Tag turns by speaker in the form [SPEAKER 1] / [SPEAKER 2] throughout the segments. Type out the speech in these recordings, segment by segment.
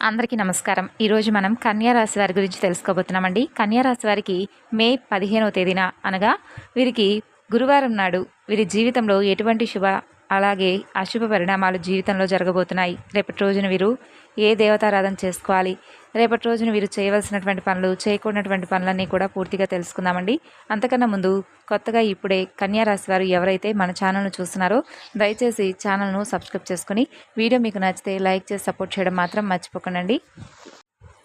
[SPEAKER 1] అందరికీ నమస్కారం. ఈరోజు మనం కన్యారాశి వారి గురించి తెలుసుకోబోతున్నామండి. కన్యారాశి వారికి మే పదిహేనవ తేదీన అనగా వీరికి గురువారం నాడు వీరి జీవితంలో ఎటువంటి శుభ అలాగే అశుభ పరిణామాలు జీవితంలో జరగబోతున్నాయి. రేపటి రోజున వీరు ఏ దేవతారాధన చేసుకోవాలి? రేపటి రోజున వీరు చేయవలసినటువంటి పనులు చేయకూడనటువంటి పనులన్నీ కూడా పూర్తిగా తెలుసుకుందామండి. అంతకన్నా ముందు కొత్తగా ఇప్పుడే కన్యా రాశి వారు ఎవరైతే మన ఛానల్ను చూస్తున్నారో దయచేసి ఛానల్ను సబ్స్క్రైబ్ చేసుకుని వీడియో మీకు నచ్చితే లైక్ చేసి సపోర్ట్ చేయడం మాత్రం మర్చిపోకండి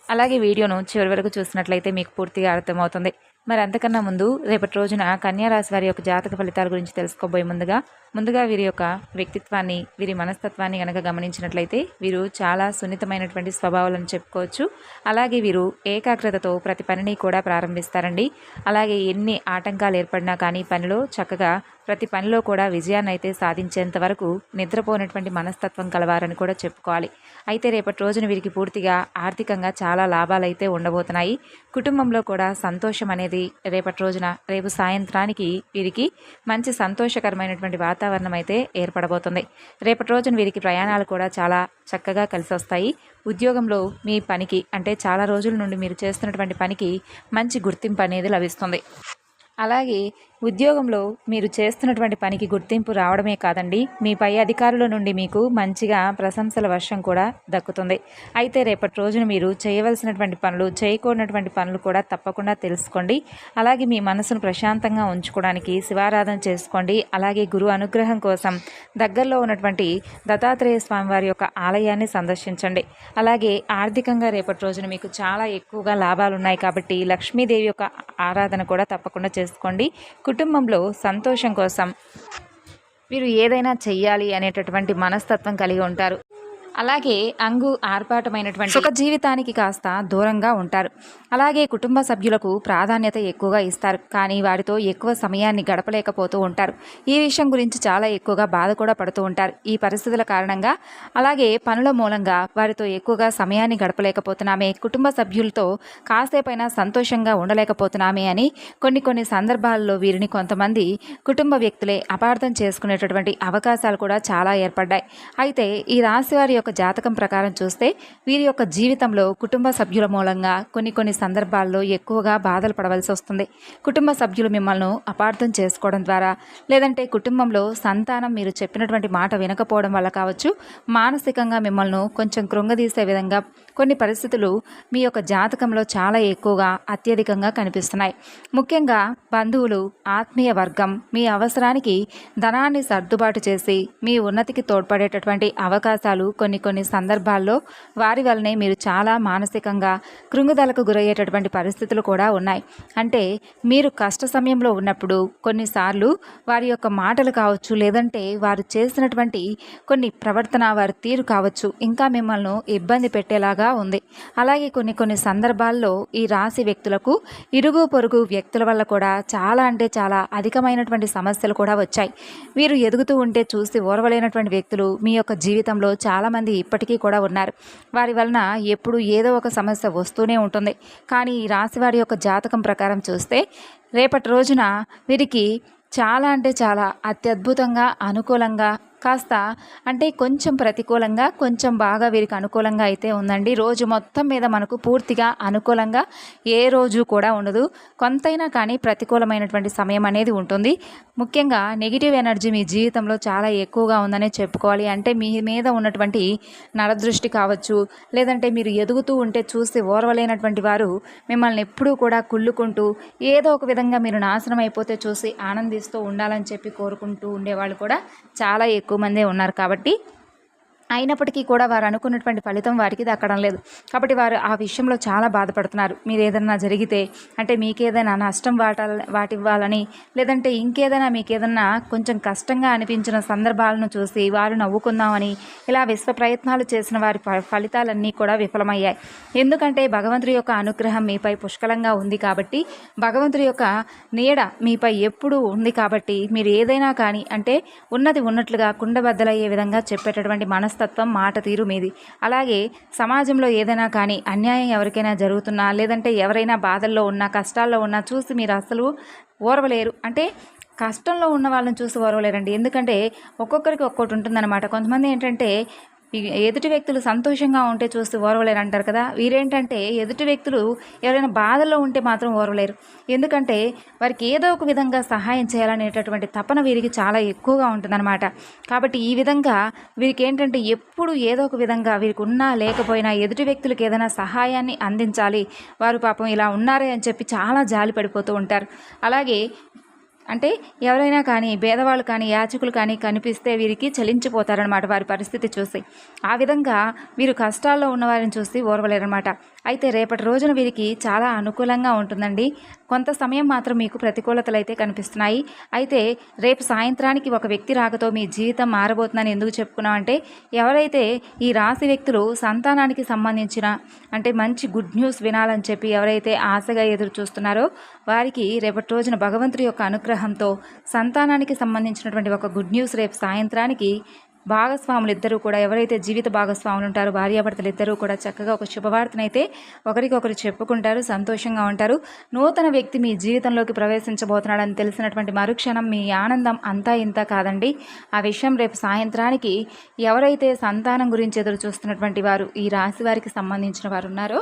[SPEAKER 1] అలాగే వీడియోను చివరి వరకు చూసినట్లయితే మీకు పూర్తిగా అర్థమవుతుంది. మరి అంతకన్నా ముందు రేపటి రోజున కన్యారాశి వారి యొక్క జాతక ఫలితాల గురించి తెలుసుకోబోయే ముందుగా ముందుగా వీరి యొక్క వ్యక్తిత్వాన్ని వీరి మనస్తత్వాన్ని కనుక గమనించినట్లయితే వీరు చాలా సున్నితమైనటువంటి స్వభావాలను చెప్పుకోవచ్చు. అలాగే వీరు ఏకాగ్రతతో ప్రతి పనిని కూడా ప్రారంభిస్తారండి. అలాగే ఎన్ని ఆటంకాలు ఏర్పడినా కానీ పనిలో చక్కగా ప్రతి పనిలో కూడా విజయాన్ని అయితే సాధించేంత వరకు నిద్రపోయినటువంటి మనస్తత్వం కలవారని కూడా చెప్పుకోవాలి. అయితే రేపటి రోజున వీరికి పూర్తిగా ఆర్థికంగా చాలా లాభాలు అయితే ఉండబోతున్నాయి. కుటుంబంలో కూడా సంతోషం అనేది రేపటి రోజున రేపు సాయంత్రానికి వీరికి మంచి సంతోషకరమైనటువంటి వాతావరణం అయితే ఏర్పడబోతుంది. రేపటి రోజున వీరికి ప్రయాణాలు కూడా చాలా చక్కగా కలిసి వస్తాయి. ఉద్యోగంలో మీ పనికి అంటే చాలా రోజుల నుండి మీరు చేస్తున్నటువంటి పనికి మంచి గుర్తింపు అనేది లభిస్తుంది. అలాగే ఉద్యోగంలో మీరు చేస్తున్నటువంటి పనికి గుర్తింపు రావడమే కాదండి. మీ పై అధికారుల నుండి మీకు మంచిగా ప్రశంసల వర్షం కూడా దక్కుతుంది. అయితే రేపటి రోజున మీరు చేయవలసినటువంటి పనులు చేయకూడనటువంటి పనులు కూడా తప్పకుండా తెలుసుకోండి. అలాగే మీ మనసును ప్రశాంతంగా ఉంచుకోవడానికి శివారాధన చేసుకోండి. అలాగే గురు అనుగ్రహం కోసం దగ్గరలో ఉన్నటువంటి దత్తాత్రేయ స్వామివారి యొక్క ఆలయాన్ని సందర్శించండి. అలాగే ఆర్థికంగా రేపటి రోజున మీకు చాలా ఎక్కువగా లాభాలు ఉన్నాయి కాబట్టి లక్ష్మీదేవి యొక్క ఆరాధన కూడా తప్పకుండా చేసుకోండి కుటుంబంలో సంతోషం కోసం మీరు ఏదైనా చెయ్యాలి అనేటటువంటి మనస్తత్వం కలిగి ఉంటారు. అలాగే అంగు ఆర్పాటమైనటువంటి సుఖ జీవితానికి కాస్త దూరంగా ఉంటారు. అలాగే కుటుంబ సభ్యులకు ప్రాధాన్యత ఎక్కువగా ఇస్తారు. కానీ వారితో ఎక్కువ సమయాన్ని గడపలేకపోతూ ఉంటారు. ఈ విషయం గురించి చాలా ఎక్కువగా బాధ కూడా పడుతూ ఉంటారు. ఈ పరిస్థితుల కారణంగా అలాగే పనుల మూలంగా వారితో ఎక్కువగా సమయాన్ని గడపలేకపోతున్నామే. కుటుంబ సభ్యులతో కాసేపైనా సంతోషంగా ఉండలేకపోతున్నామే అని కొన్ని కొన్ని సందర్భాల్లో వీరిని కొంతమంది కుటుంబ వ్యక్తులే అపార్థం చేసుకునేటటువంటి అవకాశాలు కూడా చాలా ఏర్పడ్డాయి. అయితే ఈ రాశి వారి యొక్క జాతకం ప్రకారం చూస్తే వీరి యొక్క జీవితంలో కుటుంబ సభ్యుల మూలంగా కొన్ని కొన్ని సందర్భాల్లో ఎక్కువగా బాధలు పడవలసి వస్తుంది. కుటుంబ సభ్యులు మిమ్మల్ని అపార్థం చేసుకోవడం ద్వారా లేదంటే కుటుంబంలో సంతానం మీరు చెప్పినటువంటి మాట వినకపోవడం వల్ల కావచ్చు మానసికంగా మిమ్మల్ని కొంచెం కృంగదీసే విధంగా కొన్ని పరిస్థితులు మీ యొక్క జాతకంలో చాలా ఎక్కువగా అత్యధికంగా కనిపిస్తున్నాయి. ముఖ్యంగా బంధువులు ఆత్మీయ వర్గం మీ అవసరానికి ధనాన్ని సర్దుబాటు చేసి మీ ఉన్నతికి తోడ్పడేటటువంటి అవకాశాలు కొన్ని కొన్ని కొన్ని సందర్భాల్లో వారి వల్లనే మీరు చాలా మానసికంగా కృంగుదలకు గురయ్యేటటువంటి పరిస్థితులు కూడా ఉన్నాయి. అంటే మీరు కష్ట సమయంలో ఉన్నప్పుడు కొన్నిసార్లు వారి యొక్క మాటలు కావచ్చు లేదంటే వారు చేసినటువంటి కొన్ని ప్రవర్తన వారి తీరు కావచ్చు ఇంకా మిమ్మల్ని ఇబ్బంది పెట్టేలాగా ఉంది. అలాగే కొన్ని కొన్ని సందర్భాల్లో ఈ రాశి వ్యక్తులకు ఇరుగు పొరుగు వ్యక్తుల వల్ల కూడా చాలా అంటే చాలా అధికమైనటువంటి సమస్యలు కూడా వచ్చాయి. వీరు ఎదుగుతూ ఉంటే చూసి ఓర్వలేనటువంటి వ్యక్తులు మీ యొక్క జీవితంలో చాలామంది ఇప్పటికీ కూడా ఉన్నారు. వారి వలన ఎప్పుడు ఏదో ఒక సమస్య వస్తూనే ఉంటుంది. కానీ ఈ రాశి వారి యొక్క జాతకం ప్రకారం చూస్తే రేపటి రోజున వీరికి చాలా అంటే చాలా అత్యద్భుతంగా అనుకూలంగా కాస్త అంటే కొంచెం ప్రతికూలంగా కొంచెం బాగా వీరికి అనుకూలంగా అయితే ఉందండి. రోజు మొత్తం మీద మనకు పూర్తిగా అనుకూలంగా ఏ రోజు కూడా ఉండదు. కొంతైనా కానీ ప్రతికూలమైనటువంటి సమయం అనేది ఉంటుంది. ముఖ్యంగా నెగిటివ్ ఎనర్జీ మీ జీవితంలో చాలా ఎక్కువగా ఉందనే చెప్పుకోవాలి. అంటే మీ మీద ఉన్నటువంటి నరదృష్టి కావచ్చు లేదంటే మీరు ఎదుగుతూ ఉంటే చూసి ఓర్వలేనటువంటి వారు మిమ్మల్ని ఎప్పుడూ కూడా కుళ్ళుకుంటూ ఏదో ఒక విధంగా మీరు నాశనం అయిపోతే చూసి ఆనందిస్తూ ఉండాలని చెప్పి కోరుకుంటూ ఉండేవాళ్ళు కూడా చాలా ఎక్కువ ఎక్కువ మందే ఉన్నారు కాబట్టి అయినప్పటికీ కూడా వారు అనుకున్నటువంటి ఫలితం వారికి దక్కడం లేదు. కాబట్టి వారు ఆ విషయంలో చాలా బాధపడుతున్నారు. మీరు ఏదైనా జరిగితే అంటే మీకేదైనా నష్టం వాట వాటివ్వాలని లేదంటే ఇంకేదైనా మీకు ఏదైనా కొంచెం కష్టంగా అనిపించిన సందర్భాలను చూసి వారు నవ్వుకుందామని ఇలా విశ్వ ప్రయత్నాలు చేసిన వారి ఫలితాలన్నీ కూడా విఫలమయ్యాయి. ఎందుకంటే భగవంతుడి యొక్క అనుగ్రహం మీపై పుష్కలంగా ఉంది కాబట్టి భగవంతుడి యొక్క నీడ మీపై ఎప్పుడూ ఉంది కాబట్టి మీరు ఏదైనా కానీ అంటే ఉన్నది ఉన్నట్లుగా కుండబద్దలయ్యే విధంగా చెప్పేటటువంటి మనస్ మనస్తత్వం మాట తీరు మీది. అలాగే సమాజంలో ఏదైనా కానీ అన్యాయం ఎవరికైనా జరుగుతున్నా లేదంటే ఎవరైనా బాధల్లో ఉన్నా కష్టాల్లో ఉన్నా చూసి మీరు అసలు ఓర్వలేరు. అంటే కష్టంలో ఉన్న వాళ్ళని చూసి ఓర్వలేరండి. ఎందుకంటే ఒక్కొక్కరికి ఒక్కొక్కటి ఉంటుందన్నమాట. కొంతమంది ఏంటంటే ఎదుటి వ్యక్తులు సంతోషంగా ఉంటే చూస్తే ఓర్వలేరు అంటారు కదా? వీరేంటంటే ఎదుటి వ్యక్తులు ఎవరైనా బాధలో ఉంటే మాత్రం ఓర్వలేరు. ఎందుకంటే వారికి ఏదో ఒక విధంగా సహాయం చేయాలనేటటువంటి తపన వీరికి చాలా ఎక్కువగా ఉంటుందన్నమాట. కాబట్టి ఈ విధంగా వీరికి ఏంటంటే ఎప్పుడు ఏదో ఒక విధంగా వీరికి ఉన్నా లేకపోయినా ఎదుటి వ్యక్తులకు ఏదైనా సహాయాన్ని అందించాలి. వారు పాపం ఇలా ఉన్నారే అని చెప్పి చాలా జాలి పడిపోతూ ఉంటారు. అలాగే అంటే ఎవరైనా కానీ భేదవాళ్ళు కానీ యాచకులు కానీ కనిపిస్తే వీరికి చలించిపోతారనమాట వారి పరిస్థితి చూసి. ఆ విధంగా వీరు కష్టాల్లో ఉన్నవారిని చూసి ఓర్వలేరనమాట అయితే రేపటి రోజున వీరికి చాలా అనుకూలంగా ఉంటుందండి. కొంత సమయం మాత్రం మీకు ప్రతికూలతలు అయితే కనిపిస్తున్నాయి. అయితే రేపు సాయంత్రానికి ఒక వ్యక్తి రాకతో మీ జీవితం మారబోతుందని ఎందుకు చెప్పుకున్నామంటే ఎవరైతే ఈ రాశి వ్యక్తులు సంతానానికి సంబంధించిన అంటే మంచి గుడ్ న్యూస్ వినాలని చెప్పి ఎవరైతే ఆశగా ఎదురు చూస్తున్నారో వారికి రేపటి రోజున భగవంతుడి యొక్క అనుగ్రహంతో సంతానానికి సంబంధించినటువంటి ఒక గుడ్ న్యూస్ రేపు సాయంత్రానికి భాగస్వాములు ఇద్దరూ కూడా ఎవరైతే జీవిత భాగస్వాములు ఉంటారో భార్యాభర్తలు ఇద్దరూ కూడా చక్కగా ఒక శుభవార్తనైతే ఒకరికొకరు చెప్పుకుంటారు సంతోషంగా ఉంటారు. నూతన వ్యక్తి మీ జీవితంలోకి ప్రవేశించబోతున్నాడని తెలిసినటువంటి మరుక్షణం మీ ఆనందం అంతా ఇంత కాదండి. ఆ విషయం రేపు సాయంత్రానికి ఎవరైతే సంతానం గురించి ఎదురు చూస్తున్నటువంటి వారు ఈ రాశి వారికి సంబంధించిన వారు ఉన్నారో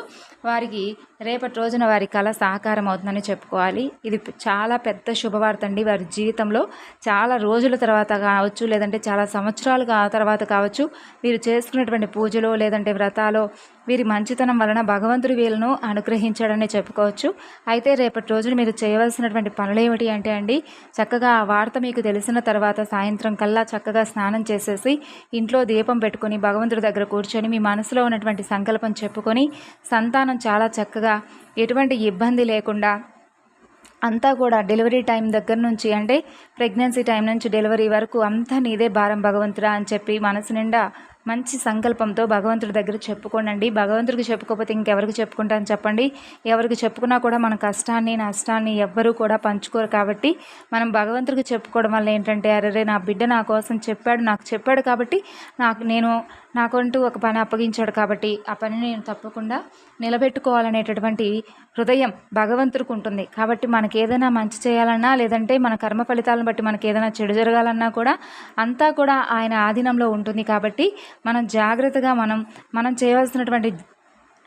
[SPEAKER 1] వారికి రేపటి రోజున వారి కళ సాకారం అవుతుందని చెప్పుకోవాలి. ఇది చాలా పెద్ద శుభవార్త అండి. వారి జీవితంలో చాలా రోజుల తర్వాత కావచ్చు లేదంటే చాలా సంవత్సరాలు తర్వాత కావచ్చు వీరు చేసుకున్నటువంటి పూజలో లేదంటే వ్రతాలో వీరి మంచితనం వలన భగవంతుడు వీళ్ళను అనుగ్రహించాడని చెప్పుకోవచ్చు. అయితే రేపటి రోజున మీరు చేయవలసినటువంటి పనులు ఏమిటి అంటే అండి చక్కగా ఆ వార్త మీకు తెలిసిన తర్వాత సాయంత్రం కల్లా చక్కగా స్నానం చేసేసి ఇంట్లో దీపం పెట్టుకొని భగవంతుడి దగ్గర కూర్చొని మీ మనసులో ఉన్నటువంటి సంకల్పం చెప్పుకొని సంతానం చాలా చక్కగా ఎటువంటి ఇబ్బంది లేకుండా అంతా కూడా డెలివరీ టైం దగ్గర నుంచి అంటే ప్రెగ్నెన్సీ టైం నుంచి డెలివరీ వరకు అంతా నీదే భారం భగవంతుడా అని చెప్పి మనసు నిండా మంచి సంకల్పంతో భగవంతుడి దగ్గర చెప్పుకోనండి. భగవంతుడికి చెప్పుకోకపోతే ఇంకెవరికి చెప్పుకుంటాను చెప్పండి. ఎవరికి చెప్పుకున్నా కూడా మన కష్టాన్ని నష్టాన్ని ఎవ్వరూ కూడా పంచుకోరు. కాబట్టి మనం భగవంతుడికి చెప్పుకోవడం వల్ల ఏంటంటే అరే నా బిడ్డ నా కోసం చెప్పాడు నాకు చెప్పాడు కాబట్టి నాకు నేను నాకంటూ ఒక పని అప్పగించాడు కాబట్టి ఆ పనిని నేను తప్పకుండా నిలబెట్టుకోవాలనేటటువంటి హృదయం భగవంతుడికి ఉంటుంది. కాబట్టి మనకి ఏదైనా మంచి చేయాలన్నా లేదంటే మన కర్మ ఫలితాలను బట్టి మనకి ఏదైనా చెడు జరగాలన్నా కూడా అంతా కూడా ఆయన ఆధీనంలో ఉంటుంది. కాబట్టి మనం జాగ్రత్తగా మనం మనం చేయవలసినటువంటి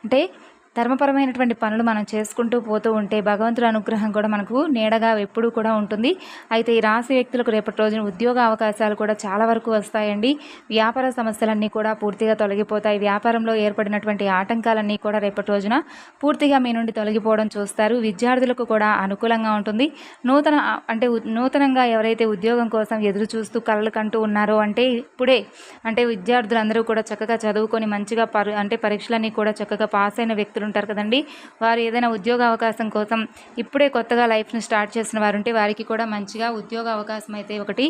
[SPEAKER 1] అంటే ధర్మపరమైనటువంటి పనులు మనం చేసుకుంటూ పోతూ ఉంటే భగవంతుడి అనుగ్రహం కూడా మనకు నీడగా ఎప్పుడూ కూడా ఉంటుంది. అయితే ఈ రాశి వ్యక్తులకు రేపటి రోజున ఉద్యోగ అవకాశాలు కూడా చాలా వరకు వస్తాయండి. వ్యాపార సమస్యలన్నీ కూడా పూర్తిగా తొలగిపోతాయి. వ్యాపారంలో ఏర్పడినటువంటి ఆటంకాలన్నీ కూడా రేపటి రోజున పూర్తిగా మీ నుండి తొలగిపోవడం చూస్తారు. విద్యార్థులకు కూడా అనుకూలంగా ఉంటుంది. నూతన అంటే నూతనంగా ఎవరైతే ఉద్యోగం కోసం ఎదురు చూస్తూ కలలు కంటూ ఉన్నారో అంటే ఇప్పుడే అంటే విద్యార్థులందరూ కూడా చక్కగా చదువుకొని మంచిగా పరి అంటే పరీక్షలన్నీ కూడా చక్కగా పాస్ అయిన వ్యక్తులు ఉంటారు కదండి. వారు ఏదైనా ఉద్యోగ అవకాశం కోసం ఇప్పుడే కొత్తగా లైఫ్ని స్టార్ట్ చేసిన వారు ఉంటే వారికి కూడా మంచిగా ఉద్యోగ అవకాశం అయితే ఒకటి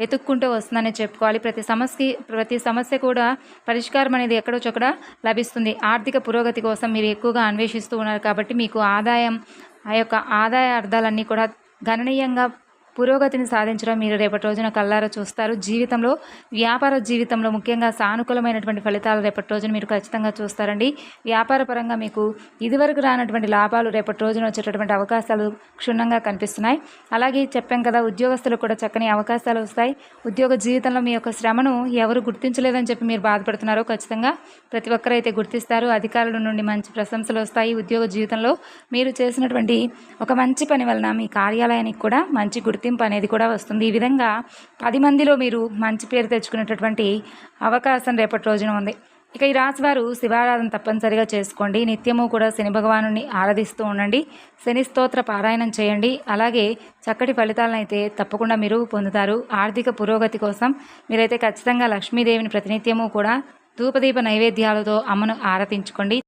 [SPEAKER 1] వెతుక్కుంటూ వస్తుందని చెప్పుకోవాలి. ప్రతి సమస్యకి ప్రతి సమస్య కూడా పరిష్కారం అనేది ఎక్కడో చొక్కడ లభిస్తుంది. ఆర్థిక పురోగతి కోసం మీరు ఎక్కువగా అన్వేషిస్తూ ఉన్నారు కాబట్టి మీకు ఆదాయం ఆ యొక్క ఆదాయ అర్థాలన్నీ కూడా గణనీయంగా పురోగతిని సాధించడం మీరు రేపటి రోజున కల్లారా చూస్తారు. జీవితంలో వ్యాపార జీవితంలో ముఖ్యంగా సానుకూలమైనటువంటి ఫలితాలు రేపటి రోజున మీరు ఖచ్చితంగా చూస్తారండి. వ్యాపార పరంగా మీకు ఇదివరకు రానటువంటి లాభాలు రేపటి రోజున వచ్చేటటువంటి అవకాశాలు క్షుణ్ణంగా కనిపిస్తున్నాయి. అలాగే చెప్పాం కదా ఉద్యోగస్తులకు కూడా చక్కని అవకాశాలు వస్తాయి. ఉద్యోగ జీవితంలో మీ యొక్క శ్రమను ఎవరు గుర్తించలేదని చెప్పి మీరు బాధపడుతున్నారో ఖచ్చితంగా ప్రతి ఒక్కరైతే గుర్తిస్తారు. అధికారుల నుండి మంచి ప్రశంసలు వస్తాయి. ఉద్యోగ జీవితంలో మీరు చేసినటువంటి ఒక మంచి పని వలన మీ కార్యాలయానికి కూడా మంచి గుర్తింపు గుర్తింపు అనేది కూడా వస్తుంది. ఈ విధంగా పది మందిలో మీరు మంచి పేరు తెచ్చుకునేటటువంటి అవకాశం రేపటి రోజున ఉంది. ఇక ఈ రాశివారు శివారాధన తప్పనిసరిగా చేసుకోండి. నిత్యము కూడా శని భగవాను ఆరాధిస్తూ ఉండండి. శని స్తోత్ర పారాయణం చేయండి. అలాగే చక్కటి ఫలితాలను అయితే తప్పకుండా మీరు పొందుతారు. ఆర్థిక పురోగతి కోసం మీరైతే ఖచ్చితంగా లక్ష్మీదేవిని ప్రతినిత్యము కూడా ధూపదీప నైవేద్యాలతో అమ్మను ఆరాధించుకోండి.